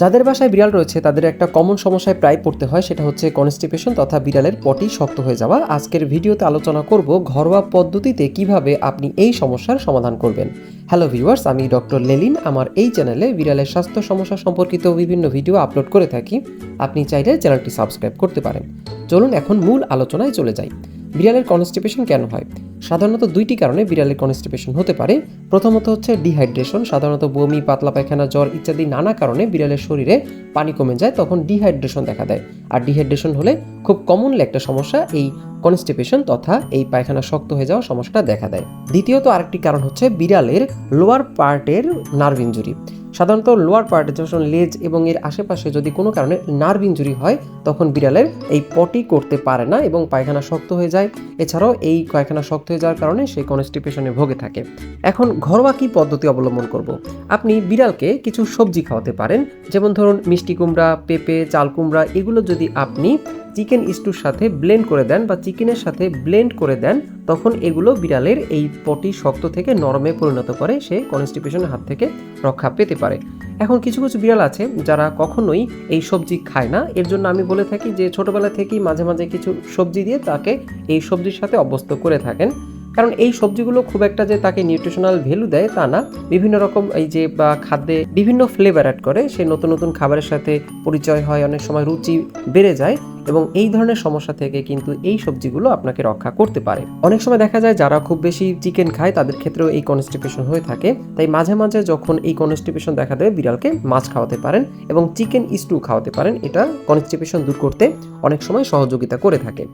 যাদের বাসায় বিড়াল রয়েছে, তাদের একটা কমন সমস্যায় প্রায় পড়তে হয়, সেটা হচ্ছে কনস্টিপেশন তথা বিড়ালের পটি শক্ত হয়ে যাওয়া। আজকের ভিডিওতে আলোচনা করব ঘরোয়া পদ্ধতিতে কীভাবে আপনি এই সমস্যার সমাধান করবেন। হ্যালো ভিউয়ার্স আমি ডক্টর লেলিন আমার এই চ্যানেলে বিড়ালের স্বাস্থ্য সমস্যা সম্পর্কিত বিভিন্ন ভিডিও আপলোড করে থাকি। আপনি চাইলে চ্যানেলটি সাবস্ক্রাইব করতে পারেন। চলুন এখন মূল আলোচনায় চলে যাই। বিড়ালের কনস্টিপেশন কেন হয়? সাধারণত দুইটি কারণে বিড়ালের কনস্টিপেশন হতে পারে। প্রথমত হচ্ছে ডিহাইড্রেশন সাধারণত বমি, পাতলা পায়খানা, জ্বর ইত্যাদি নানা কারণে বিড়ালের শরীরে পানি কমে যায়, তখন ডিহাইড্রেশন দেখা দেয়। আর ডিহাইড্রেশন হলে খুব কমনলি একটা সমস্যা, এই কনস্টিপেশন তথা এই পায়খানা শক্ত হয়ে যাওয়া সমস্যাটা দেখা দেয়। দ্বিতীয়ত আরেকটি কারণ হচ্ছে বিড়ালের লোয়ার পার্টের নার্ভ ইঞ্জুরি সাধারণত লোয়ার পার্টে যখন লেজ এবং এর আশেপাশে যদি কোনো কারণে নার্ভ ইঞ্জুরি হয়, তখন বিড়ালের এই পটি করতে পারে না এবং পায়খানা শক্ত হয়ে যায়। এছাড়াও এই পায়খানা শক্ত হয়ে যাওয়ার কারণে সে কনস্টিপেশনে ভোগে থাকে। এখন ঘরোয়া কী পদ্ধতি অবলম্বন করব? আপনি বিড়ালকে কিছু সবজি খাওয়াতে পারেন, যেমন ধরুন মিষ্টি কুমড়া, পেঁপে, চাল কুমড়া, এগুলো যদি আপনি চিকেন স্টুর সাথে ব্লেন্ড করে দেন বা চিকেনের সাথে ব্লেন্ড করে দেন, তখন এগুলো বিড়ালের এই পটি শক্ত থেকে নরমে পরিণত করে সে কনস্টিপেশনের হাত থেকে রক্ষা পেতে পারে। এখন কিছু কিছু বিড়াল আছে যারা কখনোই এই সবজি খায় না। এর জন্য আমি বলে থাকি যে ছোটবেলা থেকেই মাঝে মাঝে কিছু সবজি দিয়ে তাকে এই সবজির সাথে অভ্যস্ত করে থাকেন। কারণ এই সবজিগুলো খুব একটা যে তাকে নিউট্রিশনাল ভ্যালু দেয় তা না। বিভিন্ন রকম এই যে বা খাদ্যে বিভিন্ন ফ্লেভার অ্যাড করে। সে নতুন নতুন খাবারের সাথে পরিচয় হয়, অনেক সময় রুচি বেড়ে যায় এবং এই ধরনের সমস্যা থেকে কিন্তু এই সবজিগুলো আপনাকে রক্ষা করতে পারে। অনেক সময় দেখা যায় যারা খুব বেশি চিকেন খায়, তাদের ক্ষেত্রেও এই কনস্টিপেশন হয়ে থাকে। তাই মাঝে মাঝে যখন এই কনস্টিপেশন দেখা দেয়, বিড়ালকে মাছ খাওয়াতে পারেন এবং চিকেন স্টু খাওয়াতে পারেন। এটা কনস্টিপেশন দূর করতে অনেক সময় সহযোগিতা করে থাকে।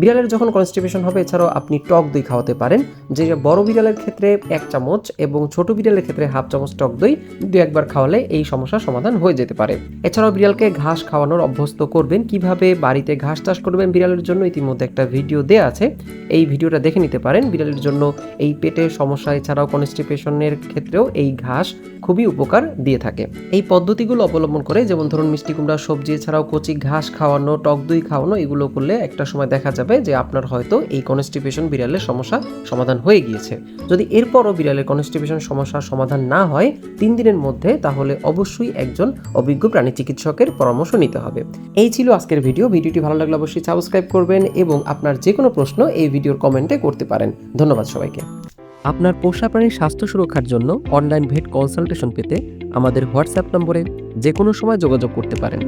বিড়ালের যখন কনস্টিপেশন হবে, এছাড়াও আপনি টক দই খাওয়াতে পারেন, যে বড় বিড়ালের ক্ষেত্রে এক চামচ এবং ছোট বিড়ালের ক্ষেত্রে হাফ চামচ টক দই দু একবার খাওয়ালে এই সমস্যার সমাধান হয়ে যেতে পারে। এছাড়াও বিড়ালকে ঘাস খাওয়ানোর অভ্যস্ত করবেন। কীভাবে বাড়িতে ঘাস চাষ করবেন বিড়ালের জন্য ইতিমধ্যে একটা ভিডিও দেওয়া আছে। এই ভিডিওটা দেখে নিতে পারেন। বিড়ালের জন্য এই পেটের সমস্যা, এছাড়াও কনস্টিপেশনের ক্ষেত্রেও এই ঘাস খুবই উপকার দিয়ে থাকে। এই পদ্ধতিগুলো অবলম্বন করে, যেমন ধরুন মিষ্টি কুমড়া, সবজি, এছাড়াও কচি ঘাস খাওয়ানো, টক দই খাওয়ানো, এগুলো করলে একটা সময় দেখা যাবে যে আপনার হয়তো এই কনস্টিপেশন বিড়ালের সমস্যা সমাধান হয়ে গিয়েছে। যদি এরপরও বিড়ালের কনস্টিপেশন সমস্যার সমাধান না হয়, তিন দিনের মধ্যে তাহলে অবশ্যই একজন অভিজ্ঞ প্রাণী চিকিৎসকের পরামর্শ নিতে হবে। এই ছিল আজকের ভিডিও ভিডিওটি ভালো লাগলে অবশ্যই সাবস্ক্রাইব করবেন এবং আপনার যে কোনো প্রশ্ন এই ভিডিওর কমেন্টে করতে পারেন। ধন্যবাদ সবাইকে। আপনার পোষা প্রাণীর স্বাস্থ্য সুরক্ষার জন্য অনলাইন ভেট কনসালটেশন পেতে আমাদের হোয়াটসঅ্যাপ নম্বরে যে কোনো সময় যোগাযোগ করতে পারেন।